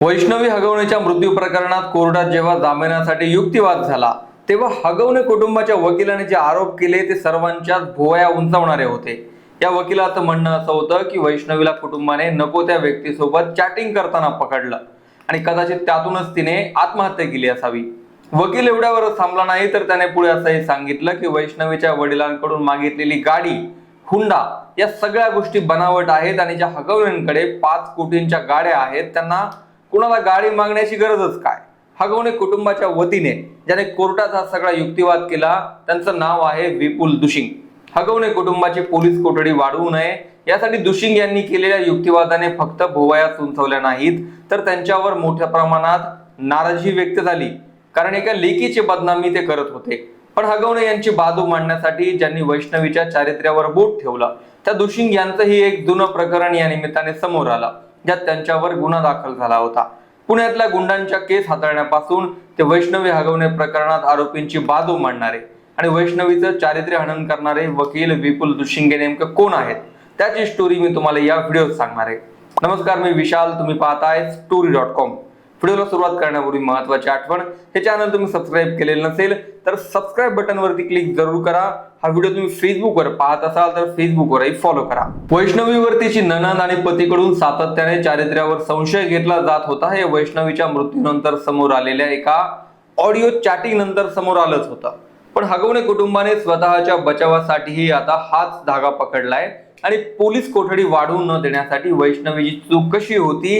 वैष्णवी हगवणेच्या मृत्यू प्रकरणात कोर्टात जेव्हा जामिनासाठी युक्तिवाद झाला तेव्हा हगवणे कुटुंबाच्या वकिलाने जे आरोप केले ते सर्वांच्याच भुवया उंचावणारे होते. या वकिलाचं म्हणणं असं होतं की वैष्णवीला कुटुंबाने नको त्या व्यक्तीसोबत चॅटिंग करताना पकडलं आणि कदाचित त्यातूनच तिने आत्महत्या केली असावी. वकील एवढ्यावरच थांबला नाही तर त्याने पुढे असंही सांगितलं की वैष्णवीच्या वडिलांकडून मागितलेली गाडी हुंडा या सगळ्या गोष्टी बनावट आहेत आणि ज्या हगवण्यांकडे पाच कोटींच्या गाड्या आहेत त्यांना कुणाला गाडी मागण्याची गरजच काय? हगवणे कुटुंबाच्या वतीने ज्याने कोर्टाचा सगळा युक्तिवाद केला त्यांचं नाव आहे विपुल दुशिंग. हगवणे कुटुंबाची पोलीस कोठडी वाढवू नये यासाठी दुशिंग यांनी केलेल्या युक्तिवादाने फक्त भोवया उंचवल्या नाहीत तर त्यांच्यावर मोठ्या प्रमाणात नाराजी व्यक्त झाली. कारण एका लेकीची बदनामी ते करत होते. पण हगवणे यांची बाजू मांडण्यासाठी ज्यांनी वैष्णवीच्या चारित्र्यावर बोट ठेवलं त्या दुशिंग यांचंही एक जुनं प्रकरण या निमित्ताने समोर आलं. ज्यात त्यांच्यावर गुन्हा दाखल झाला होता. पुण्यातल्या गुंडांच्या केस हाताळण्यापासून ते वैष्णवी हगवणे प्रकरणात आरोपींची बाजू मांडणारे आणि वैष्णवीचं चारित्र्य हनन करणारे वकील विपुल दुशिंगे नेमकं कोण आहेत? त्याची स्टोरी मी तुम्हाला या व्हिडिओत सांगणार आहे. नमस्कार मी विशाल. तुम्ही पाहताय स्टोरी डॉट कॉम व्हिडिओला सुरुवात करण्यापूर्वी महत्वाची आठवण हे चॅनल तुम्ही सबस्क्राईब केलेलं नसेल तर सबस्क्राईब बटनवरती क्लिक जरूर करा. हा व्हिडिओ तुम्ही फेसबुकवर पाहत असाल तर फेसबुकवरही फॉलो करा. वैष्णवीवर तिची ननंद आणि पतीकडून सातत्याने चारित्र्यावर संशय घेतला जात होता. हे वैष्णवीच्या मृत्यूनंतर समोर आलेल्या एका ऑडिओ चॅटिंग नंतर समोर आलंच होतं. पण हगवणे कुटुंबाने स्वतःच्या बचावासाठीही आता हाच धागा पकडलाय. आणि पोलीस कोठडी वाढवून न देण्यासाठी वैष्णवीची चूक कशी होती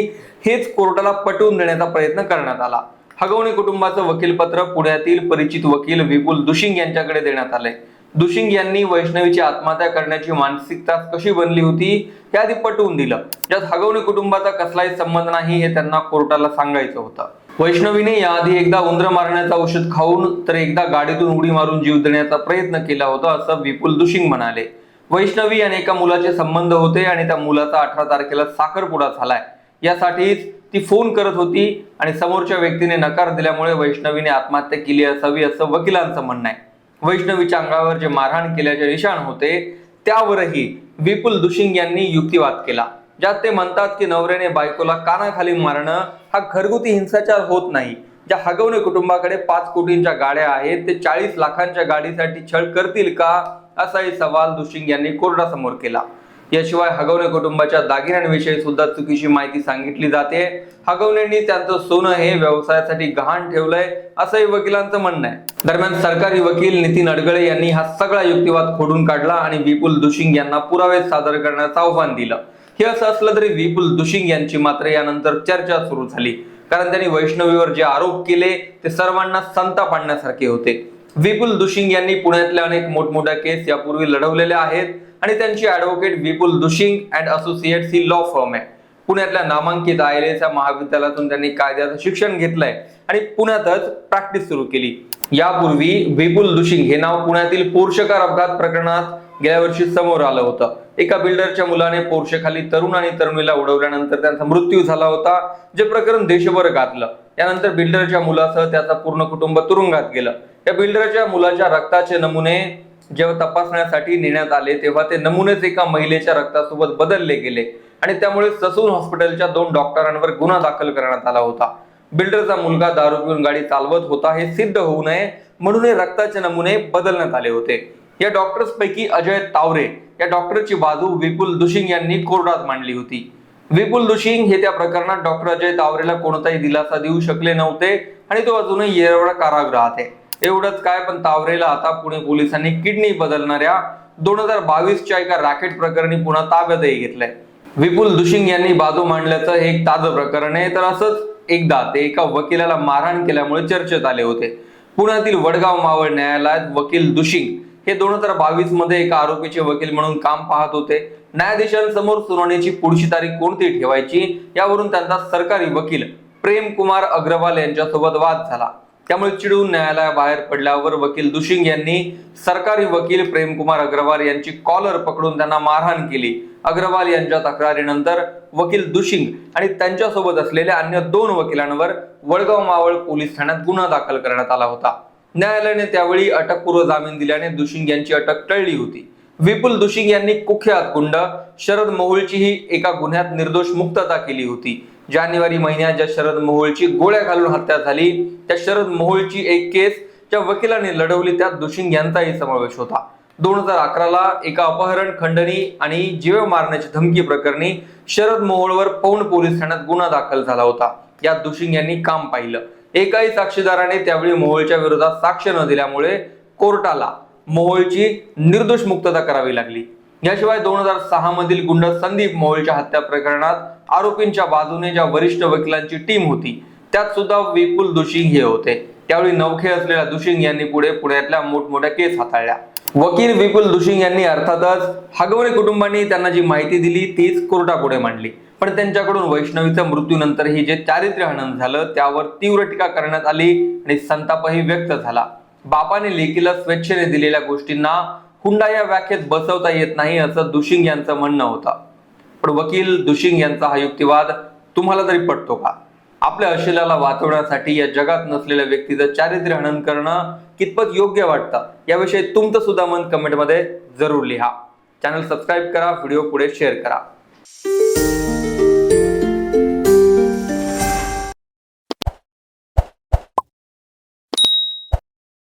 हेच कोर्टाला पटवून देण्याचा प्रयत्न करण्यात आला. हगवणे कुटुंबाचं वकीलपत्र पुण्यातील परिचित वकील विपुल दुशिंग यांच्याकडे देण्यात आले. दुशिंग यांनी वैष्णवीची आत्महत्या करण्याची मानसिकता कशी बनली होती हे आधी पटवून दिलं. ज्यात हगवणे कुटुंबाचा कसलाही संबंध नाही हे त्यांना कोर्टाला सांगायचं होतं. वैष्णवीने याआधी एकदा उंदर मारण्याचं औषध खाऊन तर एकदा गाडीतून उडी मारून जीव देण्याचा प्रयत्न केला होता असं विपुल दुशिंग म्हणाले. वैष्णवी आणि एका मुलाचे संबंध होते आणि त्या मुलाचा अठरा तारखेला साखरपुडा झालाय. यासाठीच ती फोन करत होती आणि समोरच्या व्यक्तीने नकार दिल्यामुळे वैष्णवीने आत्महत्या केली असावी असं वकिलांचं म्हणणं आहे. वैष्णवीच्या अंगावर जे मारहाण केल्याचे निशाण होते त्यावरही विपुल दुशिंग यांनी युक्तिवाद केला. ज्यात ते म्हणतात की नवऱ्याने बायकोला कानाखाली मारणं हा घरगुती हिंसाचार होत नाही. ज्या हगवणे कुटुंबाकडे पाच कोटींच्या गाड्या आहेत ते चाळीस लाखांच्या गाडीसाठी छळ करतील का? असाही सवाल दुशिंग यांनी कोर्टासमोर केला. याशिवाय हगवणे कुटुंबाच्या दागिन्यांविषयी सुद्धा चुकीची माहिती सांगितली जाते. हगवणेंनी त्यांचं सोनं हे व्यवसायासाठी गहाण ठेवलंय असंही वकिलांचं म्हणणं आहे. दरम्यान सरकारी वकील नितीन अडगळे यांनी हा सगळा युक्तिवाद खोडून काढला आणि विपुल दुशिंग यांना पुरावे सादर करण्याचं आव्हान दिलं. हे असं असलं तरी विपुल दुशिंग यांची मात्र यानंतर चर्चा सुरू झाली. कारण त्यांनी वैष्णवीवर जे आरोप केले ते सर्वांना संताप आणण्यासारखे होते. विपुल दुशिंग यांनी पुण्यातल्या अनेक मोठमोठ्या केस यापूर्वी लढवलेल्या आहेत आणि त्यांची advocate Vipul Dushing and associates he law firm आहे. पुण्यातल्या नामांकित आय एल या महाविद्यालयातून त्यांनी कायद्याचं शिक्षण घेतलंय आणि पुण्यातच प्रॅक्टिस सुरू केली. यापूर्वी विपुल दुशिंग हे नाव पुण्यातील पोर्शकार अपघात प्रकरणात गेल्या वर्षी समोर आलं होतं. एका बिल्डरच्या मुलाने पोर्शेखाली तरुण आणि तरुणीला उडवल्यानंतर त्यांचा मृत्यू झाला होता जे प्रकरण देशभर गाजलं. त्यानंतर बिल्डरच्या मुलासह त्याचा पूर्ण कुटुंब तुरुंगात गेलं. या बिल्डरच्या मुलाच्या रक्ताचे नमुने जेव्हा तपासण्यासाठी नेण्यात आले तेव्हा ते नमुनेच एका महिलेच्या रक्तासोबत बदलले गेले. आणि त्यामुळे ससून हॉस्पिटलच्या दोन डॉक्टरांवर गुन्हा दाखल करण्यात आला होता. बिल्डरचा मुलगा दारू पिऊन गाडी चालवत होता हे सिद्ध होऊ नये म्हणून हे रक्ताचे नमुने बदलण्यात आले होते. या डॉक्टर्स पैकी अजय तावरे या डॉक्टरची बाजू विपुल दुशिंग यांनी कोर्टात मांडली होती. विपुल दुशिंग हे त्या प्रकरणात डॉक्टर अजय तावरेला कोणताही दिलासा देऊ शकले नव्हते आणि तो अजूनही येरवडा कारागृहात आहे. एवढंच काय पण तावरेला आता पुणे पोलिसांनी किडनी बदलणाऱ्या दोन हजार बावीसच्या एका रॅकेट प्रकरणी पुन्हा ताब्यातही घेतलंय. विपुल दुशिंग यांनी बाजू मांडल्याचं हे एक ताजं प्रकरण आहे. तर असंच एकदा ते एका वकिलाला मारहाण केल्यामुळे चर्चेत आले होते. पुण्यातील वडगाव मावळ न्यायालयात वकील दुशिंग हे दोन हजार बावीसमध्ये एका आरोपीचे वकील म्हणून काम पाहत होते. न्यायाधीशांसमोर सुनावणीची पुढची तारीख कोणती ठेवायची यावरून त्यांचा सरकारी वकील प्रेम कुमार अग्रवाल यांच्यासोबत वाद झाला. त्यामुळे चिडून न्यायालयाबाहेर पडल्यावर वकील दुशिंग यांनी सरकारी वकील प्रेमकुमार अग्रवाल यांची कॉलर पकडून त्यांना मारहाण केली. अग्रवाल यांच्या तक्रारीनंतर वकील दुशिंग आणि त्यांच्यासोबत असलेल्या अन्य दोन वकिलांवर वडगाव मावळ पोलीस ठाण्यात गुन्हा दाखल करण्यात आला होता. न्यायालयाने त्यावेळी अटकपूर्व जामीन दिल्याने दुशिंग यांची अटक टळली होती. विपुल दुशिंग यांनी कुख्यात गुंड शरद मोहोळचीही एका गुन्ह्यात निर्दोष मुक्तता केली होती. जानेवारी महिन्यात ज्या शरद मोहोळची गोळ्या घालून हत्या झाली त्या शरद मोहोळची एक केस ज्या वकिलाने लढवली त्यात दुशिंग यांचाही समावेश होता. दोन हजार अकराला एका अपहरण खंडणी आणि जीव मारण्याची धमकी प्रकरणी शरद मोहोळवर पौंड पोलीस ठाण्यात गुन्हा दाखल झाला होता. यात दुशिंग यांनी काम पाहिलं. एकाही साक्षीदाराने त्यावेळी मोहोळच्या विरोधात साक्ष न दिल्यामुळे कोर्टाला मोहोळची निर्दोष मुक्तता करावी लागली. याशिवाय दोन हजार सहा मधील गुंड संदीप मोहोळच्या हत्या प्रकरणात आरोपींच्या बाजूने ज्या वरिष्ठ वकिलांची टीम होती त्यात सुद्धा विपुल दुशिंग हे होते. त्यावेळी नवखे असलेल्या दुशिंग यांनी पुढे पुण्यातल्या मोठमोठ्या केस हाताळल्या. वकील विपुल दुशिंग यांनी अर्थातच हगवणे कुटुंबांनी त्यांना जी माहिती दिली तीच कोर्टापुढे मांडली. पण त्यांच्याकडून वैष्णवीच्या मृत्यूनंतरही जे चारित्र्य हनन झालं त्यावर तीव्र टीका करण्यात आली आणि संतापही व्यक्त झाला. बापाने लेकीला स्वेच्छेने दिलेल्या गोष्टींना हुंडा या व्याख्येत बसवता येत नाही असं दुशिंग यांचं म्हणणं होतं. पण वकील दुशिंग यांचा हा युक्तिवाद तुम्हाला तरी पटतो का? आपल्या अशिलाला वाचवण्यासाठी या जगात नसलेल्या व्यक्तीचं चारित्र्य हनन करणं कितपत योग्य वाटतं? याविषयी तुमचं सुद्धा मन कमेंटमध्ये जरूर लिहा. चॅनल सबस्क्राईब करा व्हिडिओ पुढे शेअर करा.